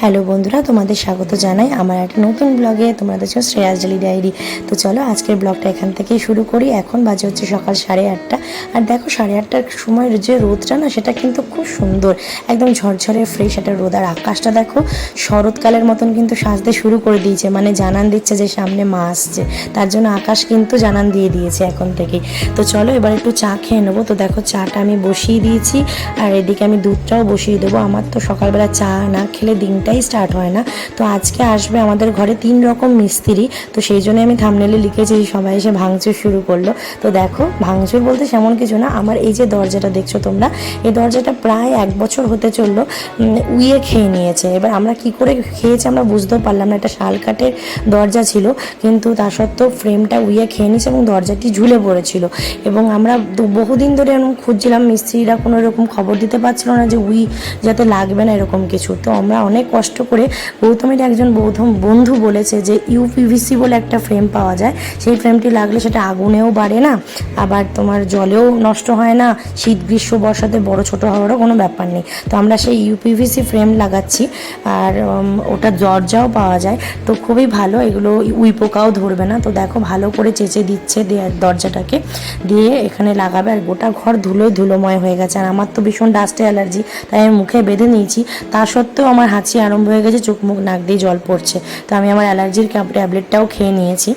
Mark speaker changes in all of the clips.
Speaker 1: Hello বন্ধুরা, তোমাদের স্বাগত জানাই আমার একটা নতুন ব্লগে তোমাদের দেখছ শ্রেয়াজলি ডায়েরি তো চলো আজকের ব্লগটা এখান থেকেই শুরু করি। এখন বাজে হচ্ছে সকাল সাড়ে আটটা। আর দেখো সাড়ে আটটার সময় যে রোদটা না, সেটা কিন্তু খুব সুন্দর। একদম ঝরঝরে ফ্রেশ একটা রোদ। আর আকাশটা দেখো, শরৎকালের মতন কিন্তু সাজতে শুরু করে দিয়েছে। মানে জানান দিচ্ছে যে সামনে মা আসছে। তার জন্য আকাশ কিন্তু জানান দিয়ে দিয়েছে এখন থেকেই। তো চলো এবার একটু চা খেয়ে নেব। তো দেখো চাটা আমি বসিয়ে দিয়েছি। আর এদিকে আমি দুধটাও বসিয়ে দেবো। আমার তো সকালবেলা চা না খেলে দিনটাই স্টার্ট হয় না। তো আজকে আসবে আমাদের ঘরে তিন রকম মিস্ত্রি, তো সেই জন্য আমি থামনেলে লিখেছি সবাই এসে ভাঙচুর শুরু করল। তো দেখো, ভাঙচুর বলতে সেমন কিছু না, আমার এই যে দরজাটা দেখছ তোমরা, এই দরজাটা প্রায় এক বছর হতে চলল উইয়ে খেয়ে নিয়েছে। এবার আমরা কি করে খেয়েছি আমরা বুঝতেও পারলাম না, একটা শাল কাঠের দরজা ছিল, কিন্তু তা সত্ত্বেও ফ্রেমটা উইয়ে খেয়ে নিয়েছে এবং দরজাটি ঝুলে পড়েছিল। এবং আমরা বহুদিন ধরে এরকম খুঁজছিলাম, মিস্ত্রিরা কোনো এরকম খবর দিতে পারছিল না যে উই যাতে লাগবে না এরকম কিছু। তো আমরা অনেক কষ্ট করে গৌতমের একজন বৌধম বন্ধু বলেছে যে ইউপিভিসি বলে একটা ফ্রেম পাওয়া যায়। সেই ফ্রেমটি লাগলে সেটা আগুনেও বাড়ে না, আবার তোমার জলেও নষ্ট হয় না, শীত গ্রীষ্ম বর্ষাতে বড় ছোট হওয়ারও কোনো ব্যাপার নেই। তো আমরা সেই ইউপিভিসি ফ্রেম লাগাচ্ছি, আর ওটা দরজাও পাওয়া যায়। তো খুবই ভালো, এগুলো উই পোকাও ধরবে না। তো দেখো ভালো করে চেঁচে দিচ্ছে দরজাটাকে, দিয়ে এখানে লাগাবে, আর গোটা ঘর ধুলোয় ধুলোময় হয়ে গেছে। আর আমার তো ভীষণ ডাস্টে অ্যালার্জি তাই আমি মুখে বেঁধে নিয়েছি। তা সত্ত্বেও আমার হাঁচি আরম্ভ হয়ে গেছে, চোখ মুখ, নাক দিয়ে জল পড়ছে। তো আমি আমার অ্যালার্জির ট্যাবলেটটাও খেয়ে নিয়েছি।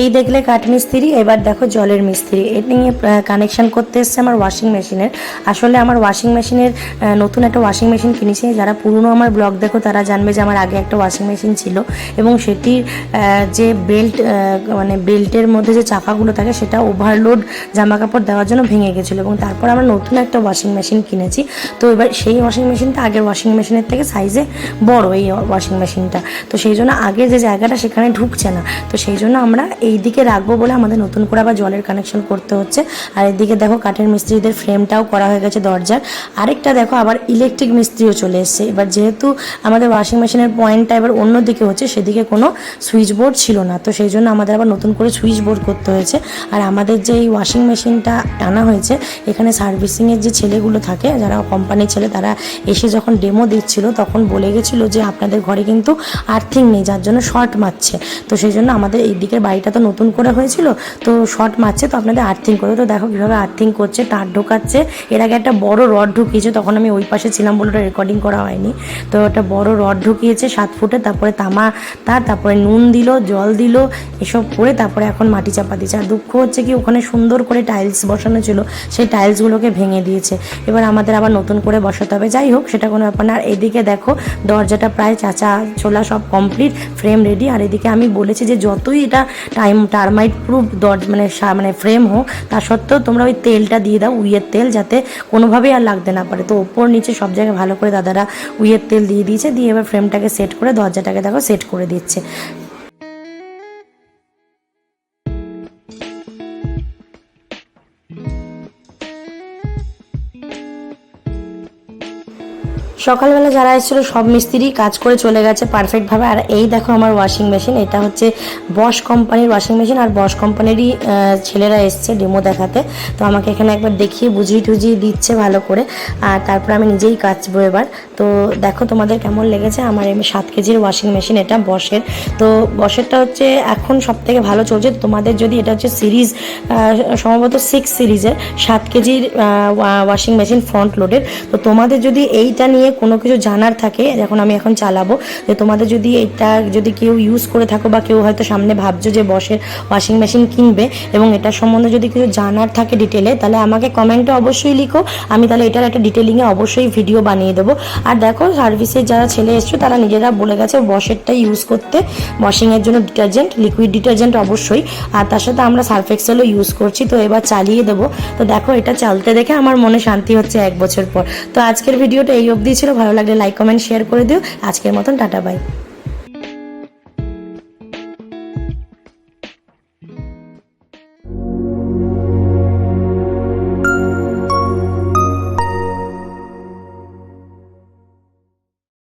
Speaker 1: এই দেখলে কাঠ মিস্ত্রি এবার দেখো জলের মিস্ত্রি। এ নিয়ে কানেকশান করতে এসছে আমার ওয়াশিং মেশিনের আসলে আমার ওয়াশিং মেশিনের নতুন একটা ওয়াশিং মেশিন কিনেছি। যারা পুরনো আমার ব্লগ দেখো, তারা জানবে যে আমার আগে একটা ওয়াশিং মেশিন ছিল। এবং সেটির যে বেল্ট মানে বেল্টের মধ্যে যে চাকাগুলো থাকে, সেটা ওভারলোড জামা কাপড় দেওয়ার জন্য ভেঙে গেছিল। এবং তারপর আমরা নতুন একটা ওয়াশিং মেশিন কিনেছি। তো এবার সেই ওয়াশিং মেশিনটা আগের ওয়াশিং মেশিনের থেকে সাইজে বড়, এই ওয়াশিং মেশিনটা তো সেই জন্য আগে যে জায়গাটা, সেখানে ঢুকছে না। তো সেই জন্য আমরা এই দিকে রাখব বলে আমাদের নতুন করে আবার জলের কানেকশন করতে হচ্ছে। আর এদিকে দেখো কাঠের মিস্ত্রিদের ফ্রেমটাও করা হয়ে গেছে দরজার। আরেকটা দেখো আবার ইলেকট্রিক মিস্ত্রিও চলে এসছে। এবার যেহেতু আমাদের ওয়াশিং মেশিনের পয়েন্টটা এবার অন্য দিকে হচ্ছে, সেদিকে কোনো সুইচ বোর্ড ছিল না। তো সেই জন্য আমাদের আবার নতুন করে সুইচ বোর্ড করতে হয়েছে। আর আমাদের যে এই ওয়াশিং মেশিনটা টানা হয়েছে, এখানে সার্ভিসিংয়ের যে ছেলেগুলো থাকে, যারা কোম্পানির ছেলে, তারা এসে যখন ডেমো দিচ্ছিল, তখন বলে গেছিল যে আপনাদের ঘরে কিন্তু আর্থিং নেই, যার জন্য শর্ট মারছে। তো সেই জন্য আমাদের এই দিকের বাড়িটা তো নতুন করে হয়েছিল, তো শর্ট মারছে, তো আপনাদের আর্থিং করে, তো দেখো কীভাবে আর্থিং করছে, তার ঢোকাচ্ছে। এর আগে একটা বড় রড ঢুকিয়েছে, তখন আমি ওই পাশে ছিলাম বলে ওটা রেকর্ডিং করা হয়নি। তো একটা বড় রড ঢুকিয়েছে সাত ফুটে, তারপরে তামা তার, তারপরে নুন দিল, জল দিল, এসব করে তারপরে এখন মাটি চাপা দিয়েছে। আর দুঃখ হচ্ছে কি, ওখানে সুন্দর করে টাইলস বসানো ছিল, সেই টাইলসগুলোকে ভেঙে দিয়েছে। এবার আমাদের আবার নতুন করে বসাতে হবে। যাই হোক, সেটা কোনো ব্যাপার না। আর এদিকে দেখো, দরজাটা প্রায় চাচা ছোলা সব কমপ্লিট ফ্রেম রেডি আর এদিকে আমি বলেছি যে যতই এটা টাইম টার্মাইট প্রুফ দর মানে মানে ফ্রেম হোক, তা সত্ত্বেও তোমরা ওই তেলটা দিয়ে দাও, উইয়ের তেল, যাতে কোনোভাবেই আর লাগতে না পারে। তো ওপর নিচে সব জায়গায় ভালো করে দাদারা উইয়ের তেল দিয়ে দিয়েছে, দিয়ে এবার ফ্রেমটাকে সেট করে দরজাটাকে দেখো সেট করে দিচ্ছে। সকালবেলা যারা এসেছিল, সব মিস্ত্রি কাজ করে চলে গেছে পারফেক্টভাবে আর এই দেখো আমার ওয়াশিং মেশিন এটা হচ্ছে বস কোম্পানির ওয়াশিং মেশিন আর বস কোম্পানিরই ছেলেরা এসছে ডেমো দেখাতে। তো আমাকে এখানে একবার দেখিয়ে বুঝিয়ে টুজিয়ে দিচ্ছে ভালো করে। আর তারপর আমি নিজেই কাচবো এবার। তো দেখো তোমাদের কেমন লেগেছে আমার এমনি সাত কেজির ওয়াশিং মেশিন এটা বসের তো বসেরটা হচ্ছে এখন সব থেকে ভালো চলছে। তোমাদের যদি এটা হচ্ছে সিরিজ সম্ভবত সিক্স সিরিজের সাত কেজির ওয়াশিং মেশিন ফ্রন্ট লোডের তো তোমাদের যদি এইটা নিয়ে কোনো কিছু জানার থাকে, যখন আমি এখন চালাবো, যে তোমাদের যদি এটা যদি কেউ ইউজ করে থাকো বা কেউ হয়তো সামনে ভাবছ যে বসের ওয়াশিং মেশিন কিনবে এবং এটার সম্বন্ধে যদি কিছু জানার থাকে ডিটেলে তাহলে আমাকে কমেন্টে অবশ্যই লিখো। আমি তাহলে এটার একটা ডিটেলিংয়ে অবশ্যই ভিডিও বানিয়ে দেবো। আর দেখো সার্ভিসের যারা ছেলে এসছো, তারা নিজেরা বলে গেছে বসেরটা ইউজ করতে। ওয়াশিংয়ের জন্য ডিটারজেন্ট লিকুইড ডিটারজেন্ট অবশ্যই। আর তার সাথে আমরা সার্ফ এক্সেলও ইউজ করছি, তো এবার চালিয়ে দেবো। তো দেখো, এটা চালতে দেখে আমার মনে শান্তি হচ্ছে এক বছর পর। তো আজকের ভিডিওটা এই অবধি। ছিল ভালো লাগলে লাইক কমেন্ট শেয়ার করে দিও। আজকের মতন টাটা বাই